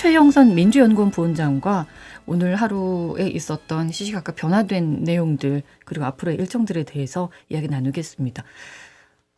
최영선 민주연구원 부원장과 오늘 하루에 있었던 시시각각 변화된 내용들 그리고 앞으로의 일정들에 대해서 이야기 나누겠습니다.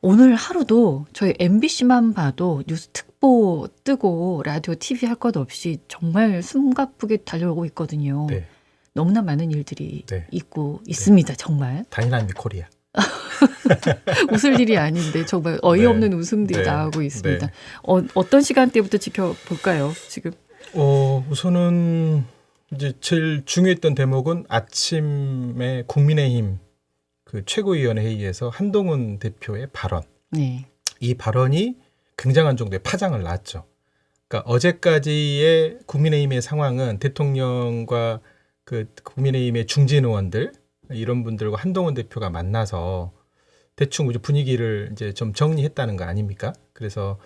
오늘 하루도 저희 MBC만 봐도 뉴스 특보 뜨고 라디오, TV 할 것 없이 정말 숨가쁘게 달려오고 있거든요. 네. 너무나 많은 일들이 네. 있고 있습니다. 정말 단일한 미코리아. 웃을 일이 아닌데 정말 어이없는 웃음들이 네. 나오고 있습니다. 네. 어, 어떤 시간대부터 지켜볼까요? 지금 어, 우선은 이제 제일 중요했던 대목은 아침에 국민의힘 그 최고위원회 회의에서 한동훈 대표의 발언. 네. 이 발언이 굉장한 정도의 파장을 낳았죠. 그러니까 어제까지의 국민의힘의 상황은 대통령과 그 국민의힘의 중진 의원들 이런 분들과 한동훈 대표가 만나서 대충 이제 분위기를 이제 좀 정리했다는 거 아닙니까? 그래서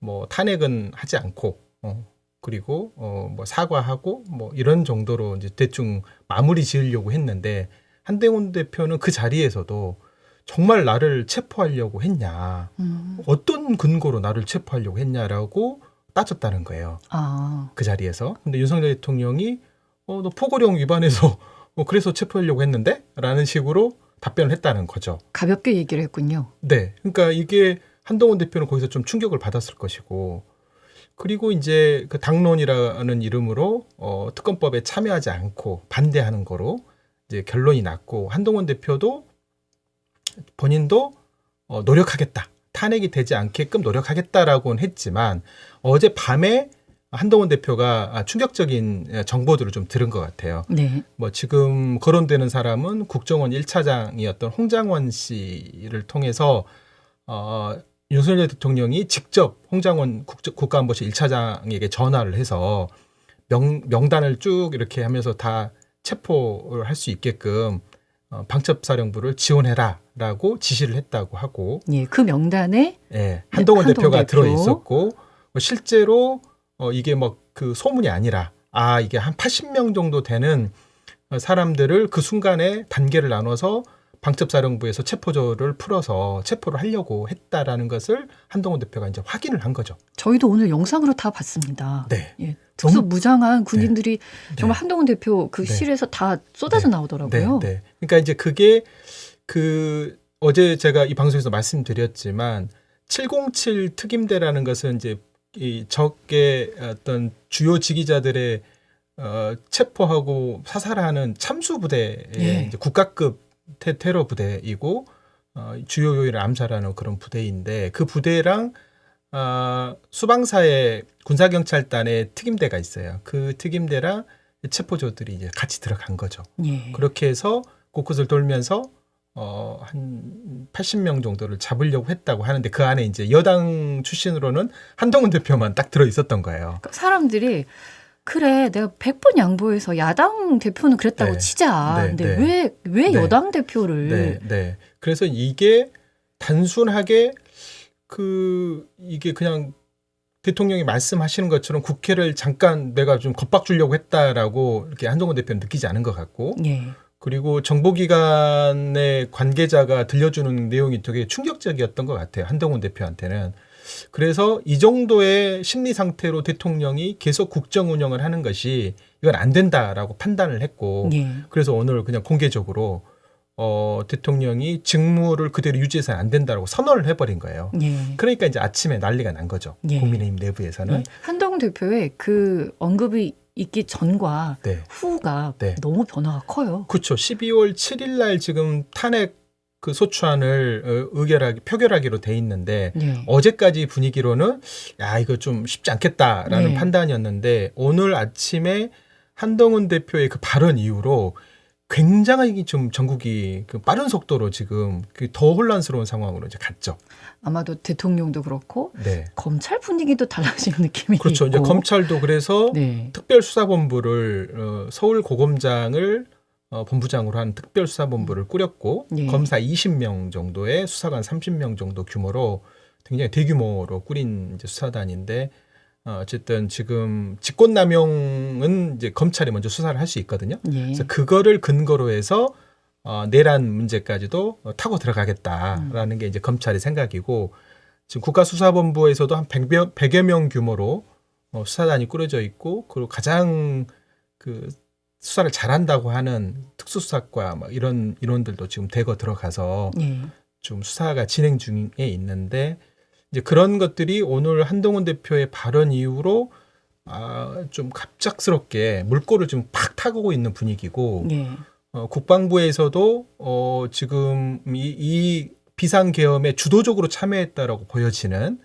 뭐 탄핵은 하지 않고 어 그리고 어 뭐 사과하고 뭐 이런 정도로 이제 대충 마무리 지으려고 했는데 한동훈 대표는 그 자리에서도 정말 나를 체포하려고 했냐 음. 어떤 근거로 나를 체포하려고 했냐라고 따졌다는 거예요. 아, 그 자리에서. 근데 윤석열 대통령이 어, 너 포고령 위반해서 어, 그래서 체포하려고 했는데? 라는 식으로 답변을 했다는 거죠. 가볍게 얘기를 했군요. 네. 그러니까 이게 한동훈 대표는 거기서 좀 충격을 받았을 것이고 그리고 이제 그 당론이라는 이름으로 어, 특검법에 참여하지 않고 반대하는 거로 이제 결론이 났고 한동훈 대표도 본인도 어, 노력하겠다. 탄핵이 되지 않게끔 노력하겠다라고는 했지만 어제 밤에 한동훈 대표가 아, 충격적인 정보들을 좀 들은 것 같아요. 네. 뭐 지금 거론되는 사람은 국정원 1차장이었던 홍장원 씨를 통해서 어 윤석열 대통령이 직접 홍장원 국가안보실 1차장에게 전화를 해서 명, 명단을 쭉 이렇게 하면서 다 체포를 할 수 있게끔 어, 방첩사령부를 지원해라라고 지시를 했다고 하고 예, 그 명단에 예, 한동훈 한동훈 대표가 대표. 들어 있었고 뭐 실제로 어 이게 뭐 그 소문이 아니라 아 이게 한 80명 정도 되는 어, 사람들을 그 순간에 단계를 나눠서 방첩사령부에서 체포조를 풀어서 체포를 하려고 했다라는 것을 한동훈 대표가 이제 확인을 한 거죠. 저희도 오늘 영상으로 다 봤습니다. 네. 예, 특수 무장한 군인들이 정말 네. 한동훈 대표 그 네. 실에서 다 쏟아져 네. 나오더라고요. 네, 네. 그러니까 이제 그게 그 어제 제가 이 방송에서 말씀드렸지만 707 특임대라는 것은 이제 이 적의 어떤 주요 지기자들의 어, 체포하고 사살하는 참수 부대의 예. 이제 국가급 테, 테러 부대이고 어, 주요 요인을 암살하는 그런 부대인데 그 부대랑 어, 수방사의 군사경찰단의 특임대가 있어요. 그 특임대랑 체포조들이 이제 같이 들어간 거죠. 예. 그렇게 해서 곳곳을 돌면서 어, 한 80명 정도를 잡으려고 했다고 하는데 그 안에 이제 여당 출신으로는 한동훈 대표만 딱 들어 있었던 거예요. 그러니까 사람들이 그래 내가 100번 양보해서 야당 대표는 그랬다고 네. 치자. 네, 근데 네. 왜 왜 네. 여당 대표를 네, 네. 그래서 이게 단순하게 그 이게 그냥 대통령이 말씀하시는 것처럼 국회를 잠깐 내가 좀 겁박 주려고 했다라고 이렇게 한동훈 대표는 느끼지 않은 것 같고 예. 그리고 정보기관의 관계자가 들려주는 내용이 되게 충격적이었던 것 같아요. 한동훈 대표한테는. 그래서 이 정도의 심리 상태로 대통령이 계속 국정 운영을 하는 것이 이건 안 된다라고 판단을 했고 예. 그래서 오늘 그냥 공개적으로 어, 대통령이 직무를 그대로 유지해서는 안 된다라고 선언을 해버린 거예요. 예. 그러니까 이제 아침에 난리가 난 거죠. 예. 국민의힘 내부에서는. 예. 한동훈 대표의 그 언급이 있기 전과 네. 후가 네. 너무 변화가 커요. 그렇죠. 12월 7일 날 지금 탄핵 그 소추안을 어, 의결하기 표결하기로 돼 있는데 예. 어제까지 분위기로는 야 이거 좀 쉽지 않겠다라는 네. 판단이었는데 오늘 아침에 한동훈 대표의 그 발언 이후로 굉장히 좀 전국이 그 빠른 속도로 지금 그더 혼란스러운 상황으로 이제 갔죠. 아마도 대통령도 그렇고 네. 검찰 분위기도 달라지는 느낌이 그렇죠. 이제 있고. 검찰도 그래서 네. 특별수사본부를 어, 서울 고검장을 어, 본부장으로 한 특별수사본부를 꾸렸고 예. 검사 20명 정도의 수사관 30명 정도 규모로 굉장히 대규모로 꾸린 이제 수사단인데 어, 어쨌든 지금 직권남용은 이제 검찰이 먼저 수사를 할 수 있거든요. 예. 그래서 그거를 근거로 해서 어, 내란 문제까지도 어, 타고 들어가겠다라는 게 이제 검찰의 생각이고 지금 국가수사본부에서도 한 100여, 100여 명 규모로 어, 수사단이 꾸려져 있고 그리고 가장 그 수사를 잘한다고 하는 특수수사과 막 이런 인원들도 지금 대거 들어가서 예. 좀 수사가 진행 중에 있는데 이제 그런 것들이 오늘 한동훈 대표의 발언 이후로 아, 좀 갑작스럽게 물꼬를 좀팍 타고 있는 분위기고 예. 어, 국방부에서도 어, 지금 이, 이 비상계엄에 주도적으로 참여했다라고 보여지는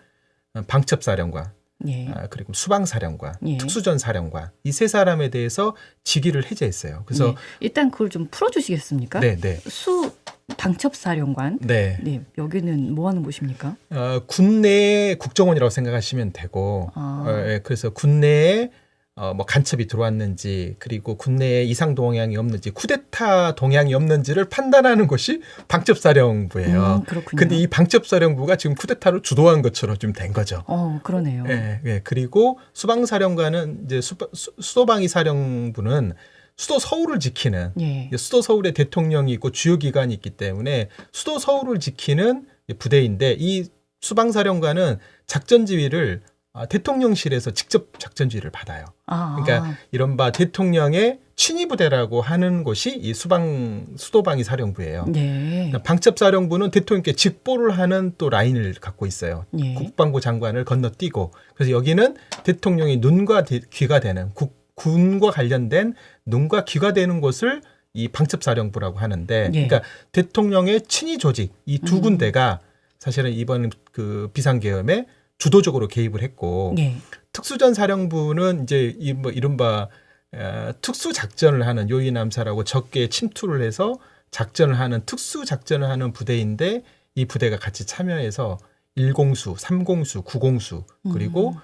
방첩사령관 예. 아, 그리고 수방사령관, 예. 특수전사령관 이 세 사람에 대해서 직위를 해제했어요. 그래서 예. 일단 그걸 좀 풀어주시겠습니까? 네, 네, 수 방첩사령관. 네. 네, 여기는 뭐 하는 곳입니까? 어, 군내의 국정원이라고 생각하시면 되고, 아. 어, 예, 그래서 군내에 어, 뭐 간첩이 들어왔는지 그리고 군내에 이상 동향이 없는지 쿠데타 동향이 없는지를 판단하는 것이 방첩사령부예요. 음, 그렇군요. 근데 이 방첩사령부가 지금 쿠데타를 주도한 것처럼 좀 된 거죠. 어, 그러네요. 예, 예. 그리고 수방사령관은 이제 수, 수, 수도방위 사령부는 수도 서울을 지키는 예. 수도 서울에 대통령이 있고 주요 기관이 있기 때문에 수도 서울을 지키는 부대인데 이 수방사령관은 작전 지휘를 아, 대통령실에서 직접 작전 지휘를 받아요. 아, 그러니까 이른바 대통령의 친위 부대라고 하는 곳이 이 수방 수도방위 사령부예요. 네. 방첩 사령부는 대통령께 직보를 하는 또 라인을 갖고 있어요. 예. 국방부 장관을 건너뛰고 그래서 여기는 대통령이 눈과 대- 귀가 되는 국, 군과 관련된 눈과 귀가 되는 곳을 이 방첩 사령부라고 하는데 예. 그러니까 대통령의 친위 조직 이두 음. 군데가 사실은 이번 그 비상계엄에 주도적으로 개입을 했고 예. 특수전 사령부는 이제 이 뭐 이른바 어, 특수 작전을 하는 요인 암살하고 적게 침투를 해서 작전을 하는 특수 작전을 하는 부대인데 이 부대가 같이 참여해서 1공수, 3공수, 9공수 그리고 음.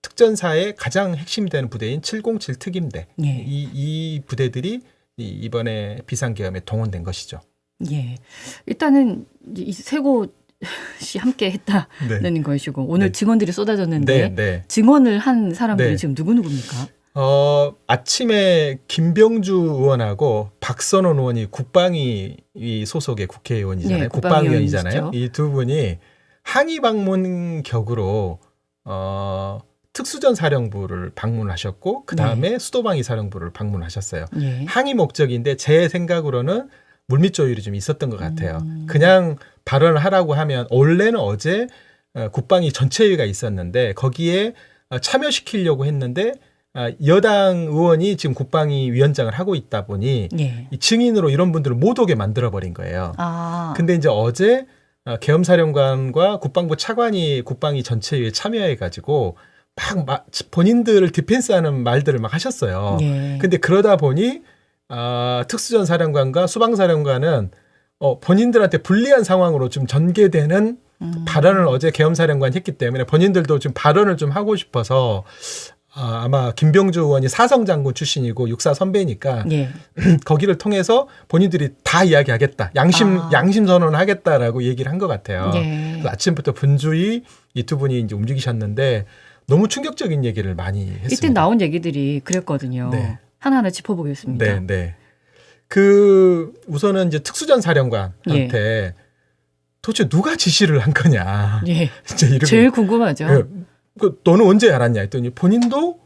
특전사의 가장 핵심이 되는 부대인 707 특임대 예. 이, 이 부대들이 이- 이번에 비상계엄에 동원된 것이죠. 예. 일단은 이세곳 이 함께 했다는 것이고 오늘 네. 증언들이 쏟아졌는데 네, 네. 증언을 한 사람들이 네. 지금 누구 누구입니까? 어, 아침에 김병주 의원하고 박선원 의원이 국방위 이 소속의 국회의원이잖아요. 네, 국방위원이잖아요. 이 두 분이 항의 방문 격으로 어, 특수전 사령부를 방문하셨고 그 다음에 수도방위 사령부를 방문하셨어요. 예. 항의 목적인데 제 생각으로는 물밑 조율이 좀 있었던 것 같아요. 음. 그냥 발언을 하라고 하면 원래는 어제 어, 국방위 전체회의가 있었는데 거기에 어, 참여시키려고 했는데 아, 여당 의원이 지금 국방위 위원장을 하고 있다 보니 예. 이 증인으로 이런 분들을 못 오게 만들어 버린 거예요. 아. 근데 이제 어제 어, 계엄사령관과 국방부 차관이 국방위 전체회의에 참여해 가지고 막, 막 본인들을 디펜스하는 말들을 막 하셨어요. 예. 근데 그러다 보니 아, 특수전 사령관과 수방 사령관은 어, 본인들한테 불리한 상황으로 좀 전개되는 음. 발언을 어제 계엄사령관이 했기 때문에 본인들도 좀 발언을 좀 하고 싶어서 아, 아마 김병주 의원이 사성 장군 출신이고 육사 선배니까 예. 거기를 통해서 본인들이 다 이야기하겠다 양심 아. 양심 선언을 하겠다라고 얘기를 한 것 같아요. 예. 아침부터 분주히 이 두 분이 이제 움직이셨는데 너무 충격적인 얘기를 많이 했습니다. 이때 나온 얘기들이 그랬거든요. 네. 하나하나 짚어보겠습니다. 네, 네. 그 우선은 이제 특수전 사령관한테 예. 도대체 누가 지시를 한 거냐. 예. 진짜 이런 제일 궁금하죠. 그, 그 너는 언제 알았냐 했더니 본인도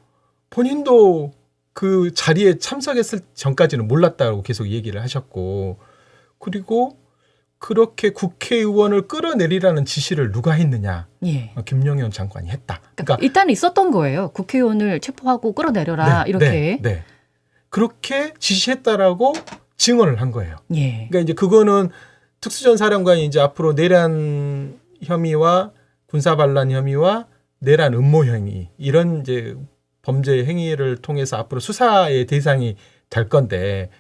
본인도 그 자리에 참석했을 전까지는 몰랐다고 계속 얘기를 하셨고 그리고 그렇게 국회의원을 끌어내리라는 지시를 누가 했느냐 예. 어, 김용현 장관이 했다. 그러니까 일단 있었던 거예요. 국회의원을 체포하고 끌어내려라 네, 이렇게. 네, 네. 그렇게 지시했다라고 증언을 한 거예요. 예. 그러니까 이제 그거는 특수전 사령관이 이제 앞으로 내란 혐의와 군사 반란 혐의와 내란 음모 행위 이런 이제 범죄 행위를 통해서 앞으로 수사의 대상이 될 건데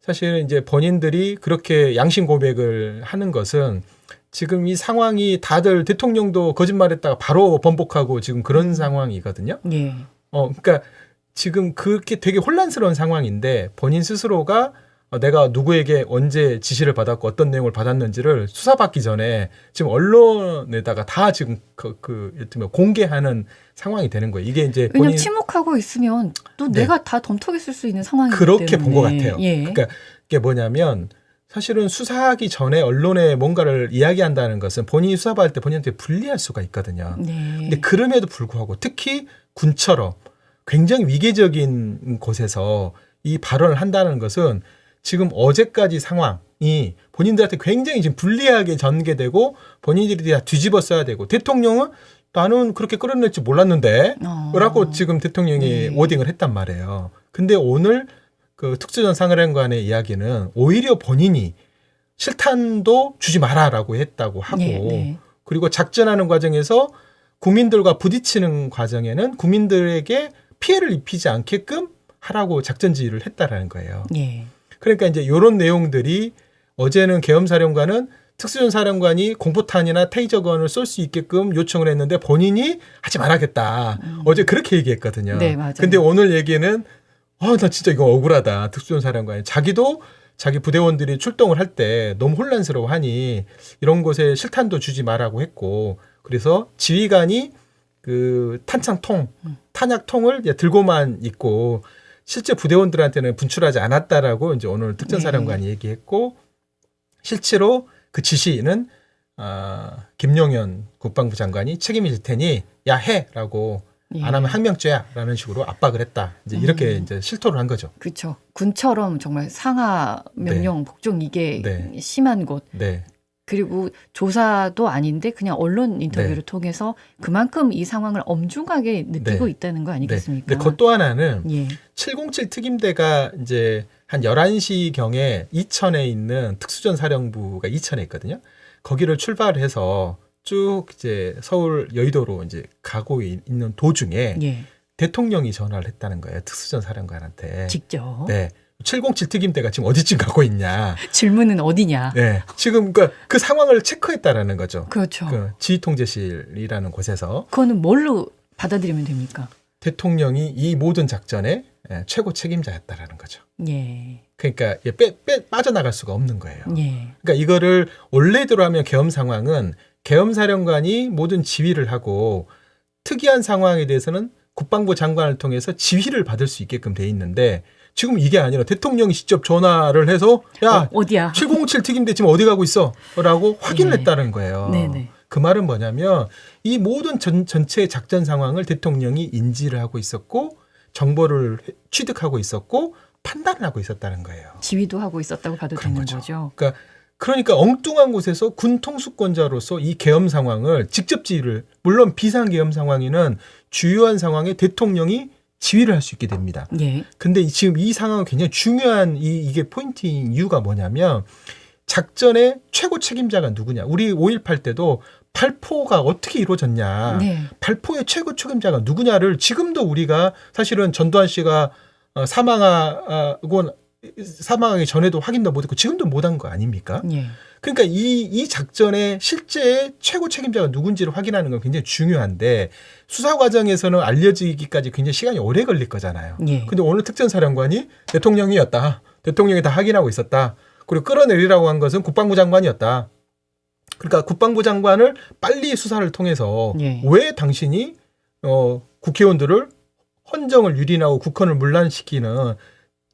사실은 이제 본인들이 그렇게 양심 고백을 하는 것은 지금 이 상황이 다들 대통령도 거짓말했다가 바로 번복하고 지금 그런 상황이거든요. 예. 어, 그러니까 지금 그렇게 되게 혼란스러운 상황인데 본인 스스로가 어, 내가 누구에게 언제 지시를 받았고 어떤 내용을 받았는지를 수사받기 전에 지금 언론에다가 다 지금 그, 그 예를 들면 공개하는 상황이 되는 거예요. 이게 이제 왜냐면 본인 침묵하고 있으면 또 네. 내가 다 덤터겠을 수 있는 상황이기 그렇게 본 것. 같아요. 예. 그러니까 이게 뭐냐면 사실은 수사하기 전에 언론에 뭔가를 이야기한다는 것은 본인이 수사받을 때 본인한테 불리할 수가 있거든요. 네. 근데 그럼에도 불구하고 특히 군처럼 굉장히 위계적인 곳에서 이 발언을 한다는 것은 지금 어제까지 상황이 본인들한테 굉장히 지금 불리하게 전개되고 본인들이 다 뒤집어 써야 되고 대통령은 나는 그렇게 끌어낼 줄 몰랐는데 어. 라고 지금 대통령이 네. 워딩을 했단 말이에요. 근데 오늘 그 특수전사령관의 이야기는 오히려 본인이 실탄도 주지 마라라고 했다고 하고 네, 네. 그리고 작전하는 과정에서 국민들과 부딪히는 과정에는 국민들에게 피해를 입히지 않게끔 하라고 작전 지휘를 했다라는 거예요. 예. 그러니까 이제 이런 내용들이 어제는 계엄사령관은 특수전사령관이 공포탄이나 테이저건을 쏠 수 있게끔 요청을 했는데 본인이 하지 말아야겠다. 어제 그렇게 얘기했거든요. 음. 네, 맞아요. 근데 오늘 얘기는 아, 나 진짜 이거 억울하다. 특수전사령관이 자기도 자기 부대원들이 출동을 할 때 너무 혼란스러워하니 이런 곳에 실탄도 주지 말라고 했고 그래서 지휘관이 그 탄창통, 음. 탄약통을 들고만 있고 실제 부대원들한테는 분출하지 않았다라고 이제 오늘 특전사령관이 네. 얘기했고 실제로 그 지시는 아, 김용현 국방부 장관이 책임질 테니 야 해라고 예. 안 하면 항명죄야라는 식으로 압박을 했다. 이제 이렇게 음. 이제 실토를 한 거죠. 그렇죠. 군처럼 정말 상하 명령 복종 이게 네. 심한 곳 네, 그리고 조사도 아닌데 그냥 언론 인터뷰를 네. 통해서 그만큼 이 상황을 엄중하게 느끼고 네. 있다는 거 네. 아니겠습니까? 근데 그것 또 하나는 예. 707 특임대가 이제 한 11시 경에 이천에 있는 특수전 사령부가 이천에 있거든요. 거기를 출발해서 쭉 이제 서울 여의도로 이제 가고 있- 있는 도중에 예. 대통령이 전화를 했다는 거예요. 특수전 사령관한테. 직접 네. 707 특임대가 지금 어디쯤 가고 있냐. 질문은 어디냐? 네. 지금 그러니까 그 상황을 체크했다라는 거죠. 그렇죠. 그 지휘통제실이라는 곳에서 그거는 뭘로 받아들이면 됩니까? 대통령이 이 모든 작전의 예, 최고 책임자였다라는 거죠. 예. 그러니까 얘 빼, 빼 빠져나갈 수가 없는 거예요. 예. 그러니까 이거를 원래대로 하면 계엄 상황은 계엄 사령관이 모든 지휘를 하고 특이한 상황에 대해서는 국방부 장관을 통해서 지휘를 받을 수 있게끔 돼 있는데 지금 이게 아니라 대통령이 직접 전화를 해서 야 어, 어디야? 707 특임대 지금 어디 가고 있어? 라고 확인을 네. 했다는 거예요. 네네. 그 말은 뭐냐면 이 모든 전, 전체 작전 상황을 대통령이 인지를 하고 있었고 정보를 취득하고 있었고 판단을 하고 있었다는 거예요. 지휘도 하고 있었다고 봐도 되는 거죠. 거죠. 그러니까 그러니까 엉뚱한 곳에서 군 통수권자로서 이 계엄 상황을 직접 지휘를 물론 비상 계엄 상황에는 주요한 상황에 대통령이 지휘를 할 수 있게 됩니다. 예. 근데 이- 지금 이 상황은 굉장히 중요한 이, 이게 포인트인 이유가 뭐냐면 작전의 최고 책임자가 누구냐. 우리 5.18 때도 발포가 어떻게 이루어졌냐. 네. 발포의 최고 책임자가 누구냐를 지금도 우리가 사실은 전두환 씨가 어, 사망하고 사망하기 전에도 확인도 못했고 지금도 못한 거 아닙니까? 예. 그러니까 이, 이 작전의 실제 최고 책임자가 누군지를 확인하는 건 굉장히 중요한데 수사 과정에서는 알려지기까지 굉장히 시간이 오래 걸릴 거잖아요. 예. 근데 오늘 특전사령관이 대통령이었다. 대통령이 다 확인하고 있었다. 그리고 끌어내리라고 한 것은 국방부 장관이었다. 그러니까 국방부 장관을 빨리 수사를 통해서 예. 왜 당신이 어, 국회의원들을 헌정을 유린하고 국헌을 문란시키는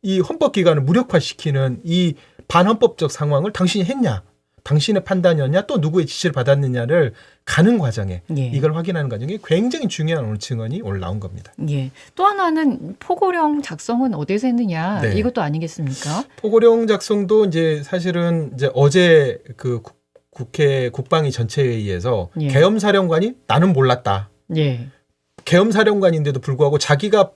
이 헌법 기관을 무력화시키는 이 반헌법적 상황을 당신이 했냐? 당신의 판단이었냐? 또 누구의 지시를 받았느냐를 가는 과정에 예. 이걸 확인하는 과정이 굉장히 중요한 오늘 증언이 오늘 나온 겁니다. 예. 또 하나는 포고령 작성은 어디서 했느냐 네. 이것도 아니겠습니까? 포고령 작성도 이제 사실은 이제 어제 그 국- 국회 국방위 전체 회의에서 예. 계엄 사령관이 나는 몰랐다. 예. 계엄 사령관인데도 불구하고 자기가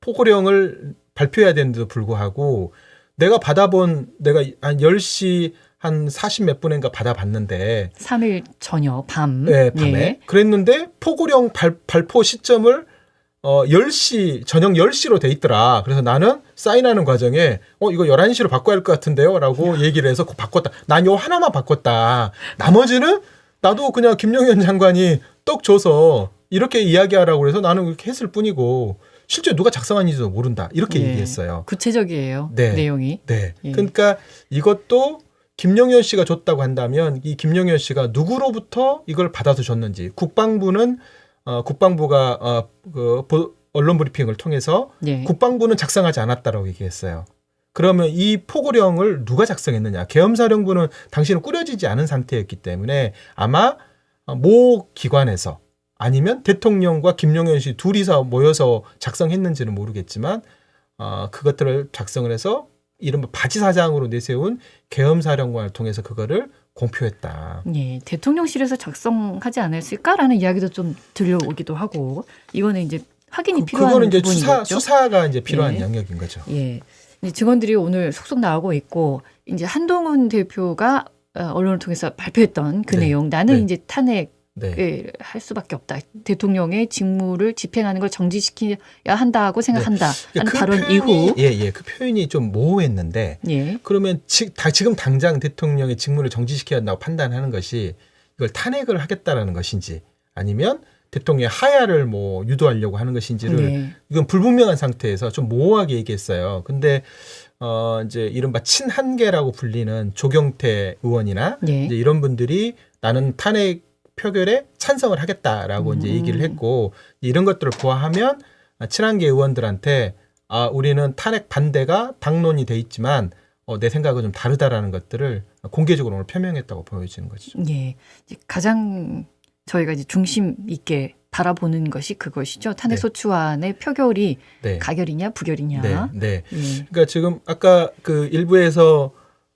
포고령을 발표해야 되는데도 불구하고 내가 받아본 내가 한 10시 한 40 몇 분인가 받아봤는데 3일 저녁 밤. 네, 밤에 예. 그랬는데 포고령 발, 발포 시점을 어 10시 저녁 10시로 돼 있더라. 그래서 나는 사인하는 과정에 어 이거 11시로 바꿔야 할 것 같은데요라고 얘기를 해서 바꿨다. 난 요 하나만 바꿨다. 나머지는 나도 그냥 김용현 장관이 떡 줘서 이렇게 이야기하라고 그래서 나는 그렇게 했을 뿐이고 실제 누가 작성한지도 모른다. 이렇게 예. 얘기했어요. 구체적이에요. 네. 내용이. 네. 예. 그러니까 이것도 김용현 씨가 줬다고 한다면 이 김용현 씨가 누구로부터 이걸 받아서 줬는지 국방부는 어, 국방부가 어, 그 보- 언론 브리핑을 통해서 예. 국방부는 작성하지 않았다라고 얘기했어요. 그러면 이 포고령을 누가 작성했느냐? 계엄사령부는 당시는 꾸려지지 않은 상태였기 때문에 아마 모 기관에서 아니면 대통령과 김용현 씨 둘이서 모여서 작성했는지는 모르겠지만 어, 그것들을 작성을 해서 이른바 바지 사장으로 내세운 계엄사령관을 통해서 그거를 공표했다. 예, 대통령실에서 작성하지 않았을까라는 이야기도 좀 들려오기도 하고 이거는 이제 확인이 그, 필요한 그거는 이제 수사. 수사가 이제 필요한 예. 영역인 거죠. 예. 증언들이 오늘 속속 나오고 있고 이제 한동훈 대표가 어, 언론을 통해서 발표했던 그 네. 내용 나는 네. 이제 탄핵을 네. 할 수밖에 없다. 대통령의 직무를 집행하는 걸 정지시켜야 한다고 생각한다. 하는 그 발언 표현이- 이후 예, 예. 그 표현이 좀 모호했는데 예. 그러면 지, 다, 지금 당장 대통령의 직무를 정지시켜야 한다고 판단하는 것이 이걸 탄핵을 하겠다라는 것인지 아니면 대통령의 하야를 뭐 유도하려고 하는 것인지를 네. 이건 불분명한 상태에서 좀 모호하게 얘기했어요. 근데 어 이제 이른바 친한계라고 불리는 조경태 의원이나 예. 이제 이런 분들이 나는 탄핵 표결에 찬성을 하겠다라고 이제 음. 얘기를 했고 이런 것들을 보아하면 아, 친한계 의원들한테 아 우리는 탄핵 반대가 당론이 돼 있지만 어, 내 생각은 좀 다르다라는 것들을 공개적으로 오늘 표명했다고 보여지는 거죠. 예. 이제 가장 저희가 이제 중심 있게 바라보는 것이 그것이죠. 탄핵 네. 소추안의 표결이 네. 가결이냐 부결이냐. 네. 네. 예. 그러니까 지금 아까 그 일부에서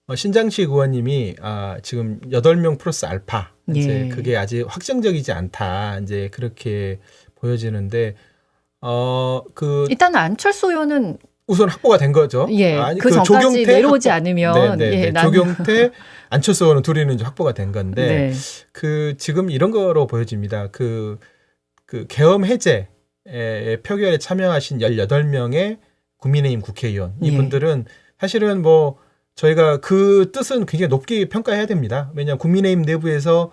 어, 신장식 의원님이 아 지금 여덟 명 플러스 알파 이제 예. 그게 아직 확정적이지 않다 이제 그렇게 보여지는데 어그 일단 안철수 의원은 우선 확보가 된 거죠. 예, 아니, 그 전까지 내려오지 확보- 않으면 네, 네, 예, 네. 조경태 안철수 의원은 둘이는 이제 확보가 된 건데 네. 그 지금 이런 거로 보여집니다. 그, 그 계엄 해제 에 표결에 참여하신 18명의 국민의힘 국회의원 예. 이분들은 사실은 뭐 저희가 그 뜻은 굉장히 높게 평가해야 됩니다. 왜냐하면 국민의힘 내부에서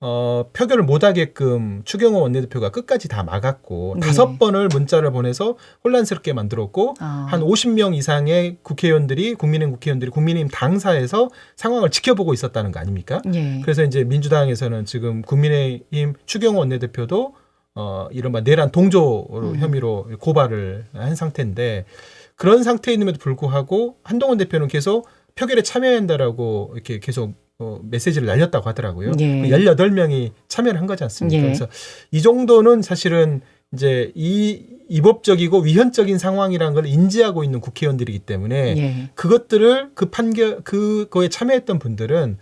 어, 표결을 못하게끔 추경호 원내대표가 끝까지 다 막았고 네. 다섯 번을 문자를 보내서 혼란스럽게 만들었고 아, 한 50명 이상의 국회의원들이 국민의힘 국회의원들이 국민의힘 당사에서 상황을 지켜보고 있었다는 거 아닙니까? 예. 그래서 이제 민주당에서는 지금 국민의힘 추경호 원내대표도 어 이른바 내란 동조 음. 혐의로 고발을 한 상태인데 그런 상태임에도 불구하고 한동훈 대표는 계속 표결에 참여한다라고 이렇게 계속 어, 메시지를 날렸다고 하더라고요. 예. 18명이 참여를 한 거지 않습니까? 예. 그래서 이 정도는 사실은 이제 이 이법적이고 위헌적인 상황이라는 걸 인지하고 있는 국회의원들이기 때문에 예. 그것들을 그 판결 그거에 참여했던 분들은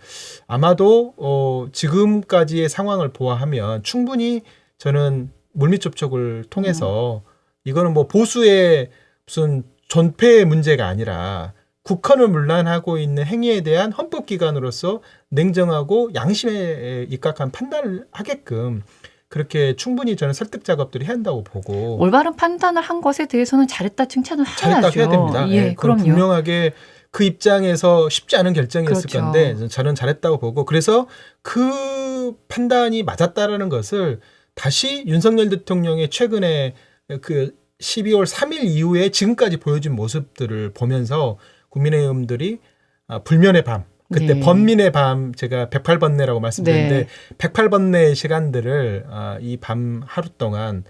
아마도 어 지금까지의 상황을 보아하면 충분히 저는 물밑 접촉을 통해서 이거는 뭐 보수의 무슨 존폐의 문제가 아니라 국헌을 문란하고 있는 행위에 대한 헌법기관으로서 냉정하고 양심에 입각한 판단을 하게끔 그렇게 충분히 저는 설득 작업들을 해야 한다고 보고 올바른 판단을 한 것에 대해서는 잘했다 칭찬을. 잘했다 해야 됩니다. 예, 예, 그럼. 분명하게 그 입장에서 쉽지 않은 결정이었을 그렇죠. 건데 저는 잘했다고 보고 그래서 그 판단이 맞았다라는 것을 다시 윤석열 대통령의 최근에 그 12월 3일 이후에 지금까지 보여준 모습들을 보면서 국민의힘들이 아, 불면의 밤 그때 네. 번민의 밤 제가 108번뇌라고 말씀드렸는데 네. 108번뇌의 시간들을 아, 이 밤 하루 동안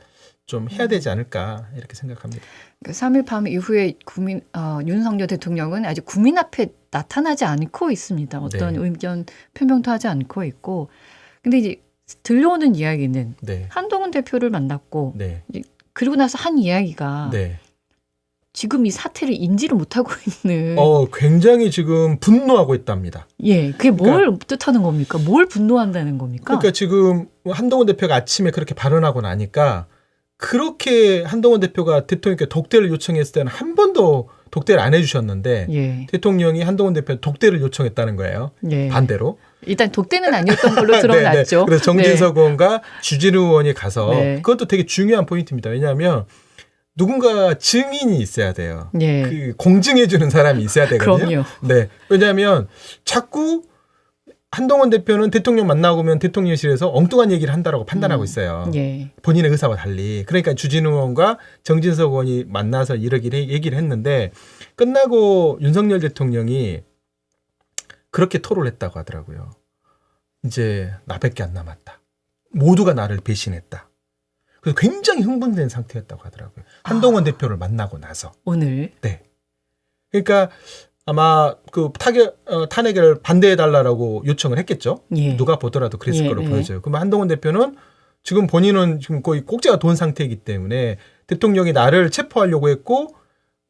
좀 해야 되지 않을까 이렇게 생각합니다. 그 3일 밤 이후에 국민 어, 윤석열 대통령은 아직 국민 앞에 나타나지 않고 있습니다. 어떤 네. 의견 표명도 하지 않고 있고. 근데 이제 들려오는 이야기는 네. 한동훈 대표를 만났고 네. 그리고 나서 한 이야기가 네. 지금 이 사태를 인지를 못하고 있는 어, 굉장히 지금 분노하고 있답니다. 예, 그게 뭘 뜻하는 겁니까? 뭘 분노한다는 겁니까? 그러니까 지금 한동훈 대표가 아침에 그렇게 발언하고 나니까 그렇게 한동훈 대표가 대통령께 독대를 요청했을 때는 한 번도 독대를 안 해주셨는데 예, 대통령이 한동훈 대표 독대를 요청했다는 거예요. 예. 반대로. 일단 독대는 아니었던 걸로 네, 드러났죠. 네. 그래서 정진석 의원과 주진우 의원이 가서 네. 그것도 되게 중요한 포인트입니다. 왜냐하면 누군가 증인이 있어야 돼요. 네. 예. 그 공증해주는 사람이 있어야 되거든요. 그럼요. 네. 왜냐하면 자꾸 한동훈 대표는 대통령 만나고면 대통령실에서 엉뚱한 얘기를 한다라고 판단하고 음. 있어요. 예. 본인의 의사와 달리. 그러니까 주진우 의원과 정진석 의원이 만나서 이러기를 얘기를 했는데 끝나고 윤석열 대통령이 그렇게 토로를 했다고 하더라고요. 이제 나밖에 안 남았다. 모두가 나를 배신했다. 그래서 굉장히 흥분된 상태였다고 하더라고요. 한동훈 대표를 만나고 나서. 오늘 그러니까 아마 그 타격 어, 탄핵을 반대해 달라라고 요청을 했겠죠. 예. 누가 보더라도 그랬을 예, 걸로 예. 보여져요. 그러면 한동훈 대표는 지금 본인은 지금 거의 꼭지가 돈 상태이기 때문에 대통령이 나를 체포하려고 했고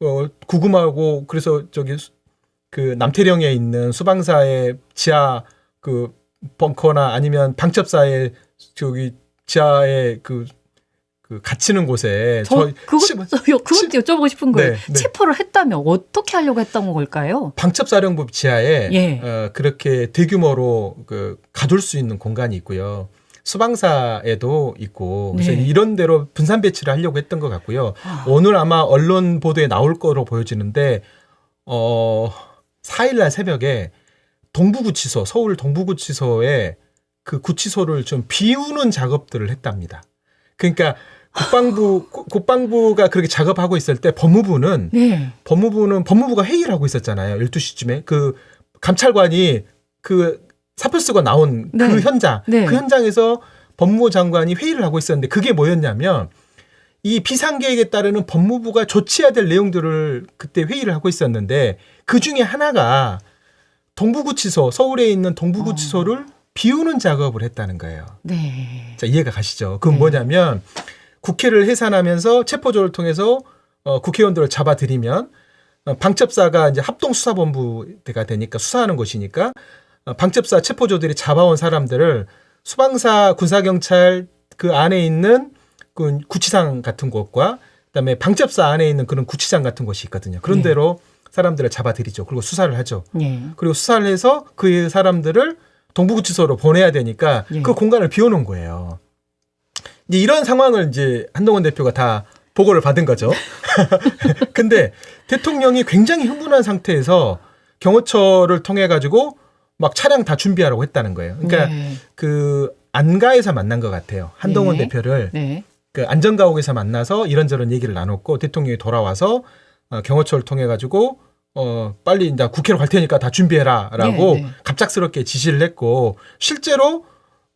어 구금하고 그래서 저기 수- 그 남태령에 있는 수방사의 지하 그 벙커나 아니면 방첩사의 저기 지하에 그, 그 갇히는 곳에 저 그것 시- 그것 여쭤보고 싶은 거예요. 네, 네. 체포를 했다면 어떻게 하려고 했던 걸까요? 방첩사령부 지하에 예. 어, 그렇게 대규모로 그 가둘 수 있는 공간이 있고요. 수방사에도 있고 그래서 네. 이런 데로 분산 배치를 하려고 했던 것 같고요. 아, 오늘 아마 언론 보도에 나올 거로 보여지는데 어 4일날 새벽에 동부구치소 서울 동부구치소에 그 구치소를 좀 비우는 작업들을 했답니다. 그러니까 국방부 국- 국방부가 그렇게 작업하고 있을 때 법무부는 네. 법무부는 법무부가 회의를 하고 있었잖아요. 12시쯤에 그 감찰관이 그 사표 쓰고 나온 네. 그 현장 네. 그 현장에서 법무부 장관이 회의를 하고 있었는데 그게 뭐였냐면 이 비상계획에 따르는 법무부가 조치해야 될 내용들을 그때 회의를 하고 있었는데 그 중에 하나가 동부구치소 서울에 있는 동부구치소를 비우는 작업을 했다는 거예요. 네. 자 이해가 가시죠? 그건 네. 뭐냐면 국회를 해산하면서 체포조를 통해서 어, 국회의원들을 잡아들이면 어, 방첩사가 이제 합동수사본부가 되니까 수사하는 곳이니까 어, 방첩사 체포조들이 잡아온 사람들을 수방사 군사경찰 그 안에 있는 그 구치상 같은 곳과 그다음에 방첩사 안에 있는 그런 구치장 같은 곳이 있거든요. 그런 네. 데로 사람들을 잡아들이죠. 그리고 수사를 하죠. 네. 그리고 수사를 해서 그 사람들을 동부구치소로 보내야 되니까 예. 그 공간을 비워놓은 거예요. 이제 이런 상황을 이제 한동훈 대표가 다 보고를 받은 거죠. 근데 대통령이 굉장히 흥분한 상태에서 경호처를 통해 가지고 막 차량 다 준비하라고 했다는 거예요. 그러니까 네. 그 안가에서 만난 것 같아요. 한동훈 네. 대표를 네. 그 안전가옥에서 만나서 이런저런 얘기를 나눴고 대통령이 돌아와서 어, 경호처를 통해 가지고 어 빨리 이제 국회로 갈 테니까 다 준비해라라고 네, 네. 갑작스럽게 지시를 했고 실제로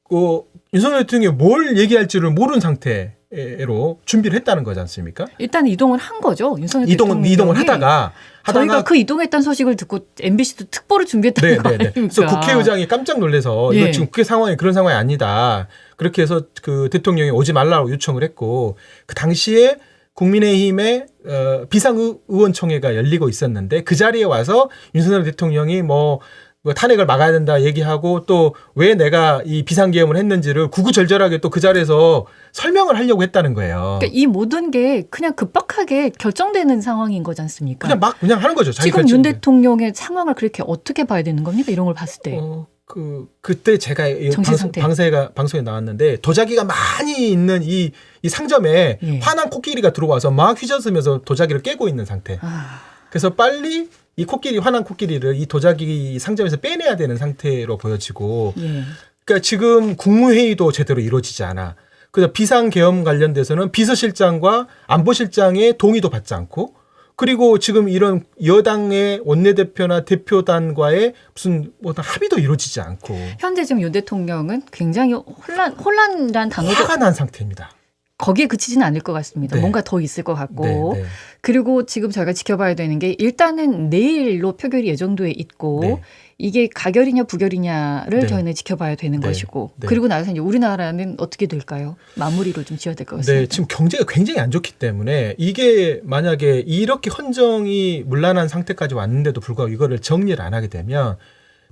그 윤석열 대통령이 뭘 얘기할지를 모르는 상태로 준비를 했다는 거지 않습니까? 일단 이동을 한 거죠. 윤석열 이동은 대통령이. 이동을 하다가 저희가 하다가 그 이동했다는 소식을 듣고 MBC도 특보를 준비했다는 거 네네네. 아닙니까? 그래서 국회의장이 깜짝 놀라서 예. 이거 지금 국회 상황이 그런 상황이 아니다. 그렇게 해서 그 대통령이 오지 말라고 요청을 했고 그 당시에 국민의힘의 어, 비상의원총회가 열리고 있었는데 그 자리에 와서 윤석열 대통령이 뭐, 뭐 탄핵을 막아야 된다 얘기하고 또 왜 내가 이 비상계엄을 했는지를 구구절절하게 또 그 자리에서 설명을 하려고 했다는 거예요. 그러니까 이 모든 게 그냥 급박하게 결정되는 상황인 거지 않습니까? 그냥 막 그냥 하는 거죠. 지금 윤. 대통령의 상황을 그렇게 어떻게 봐야 되는 겁니까? 이런 걸 봤을 때. 어, 그 그때 제가 방송. 방송에가 방송에 나왔는데 도자기가 많이 있는 이, 이 상점에 예. 화난 코끼리가 들어와서 막 휘저으면서 도자기를 깨고 있는 상태. 아, 그래서 빨리 이 코끼리 화난 코끼리를 이 도자기 상점에서 빼내야 되는 상태로 보여지고 예. 그러니까 지금 국무회의도 제대로 이루어지지 않아. 그래서 비상계엄 관련돼서는 비서실장과 안보실장의 동의도 받지 않고 그리고 지금 이런 여당의 원내대표나 대표단과의 무슨 뭐 합의도 이루어지지 않고 현재 지금 윤 대통령은 굉장히 혼란 혼란이란 단어도 화가 난 상태입니다. 거기에 그치지는 않을 것 같습니다. 네. 뭔가 더 있을 것 같고. 네, 네. 그리고 지금 저희가 지켜봐야 되는 게 일단은 내일로 표결이 예정돼 있고 네. 이게 가결이냐 부결이냐를 네. 저희는 지켜봐야 되는 네. 것이고 네. 그리고 나서 이제 우리나라는 어떻게 될까요? 마무리를 좀 지어야 될 것 같습니다. 네, 지금 경제가 굉장히 안 좋기 때문에 이게 만약에 이렇게 헌정이 문란한 상태까지 왔는데도 불구하고 이거를 정리를 안 하게 되면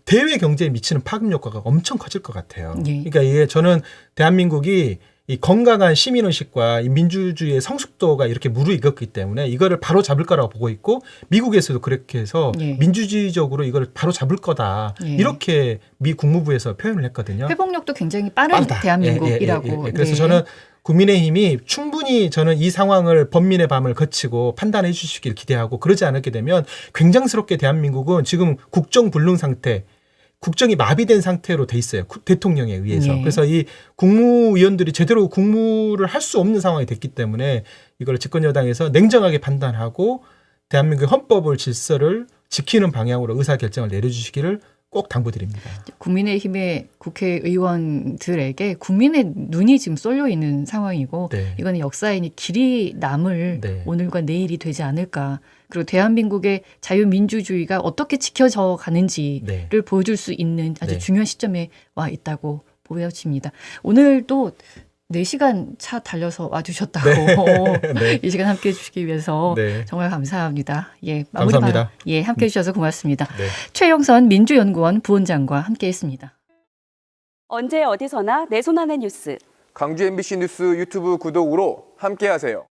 대외 경제에 미치는 파급 효과가 엄청 커질 것 같아요. 예. 그러니까 이게 저는 대한민국이 이 건강한 시민 의식과 이 민주주의의 성숙도가 이렇게 무르익었기 때문에 이거를 바로 잡을 거라고 보고 있고 미국에서도 그렇게 해서 예. 민주주의적으로 이걸 바로 잡을 거다 예. 이렇게 미 국무부에서 표현을 했거든요. 회복력도 굉장히 빠른 빠르다. 대한민국이라고. 예, 예, 예, 예. 그래서 네. 저는 국민의힘이 충분히 저는 이 상황을 범민의 밤을 거치고 판단해 주시길 기대하고 그러지 않게 되면 굉장스럽게 대한민국은 지금 국정 불능 상태 국정이 마비된 상태로 돼 있어요. 구- 대통령에 의해서. 예. 그래서 이 국무위원들이 제대로 국무를 할 수 없는 상황이 됐기 때문에 이걸 집권 여당에서 냉정하게 판단하고 대한민국의 헌법을 질서를 지키는 방향으로 의사 결정을 내려주시기를 꼭 당부드립니다. 국민의힘의 국회의원들에게 국민의 눈이 지금 쏠려 있는 상황이고 네. 이거는 역사인이 길이 남을 네. 오늘과 내일이 되지 않을까. 그리고 대한민국의 자유민주주의가 어떻게 지켜져 가는지를 네. 보여줄 수 있는 아주 네. 중요한 시점에 와 있다고 보여집니다. 오늘도 4시간 차 달려서 와주셨다고 네. 이 시간 함께 해주시기 위해서 네. 정말 감사합니다. 예, 마무리 감사합니다. 바- 예, 함께 해주셔서 고맙습니다. 네. 최영선 민주연구원 부원장과 함께했습니다. 언제 어디서나 내 손 안의 뉴스. 광주 MBC 뉴스 유튜브 구독으로 함께하세요.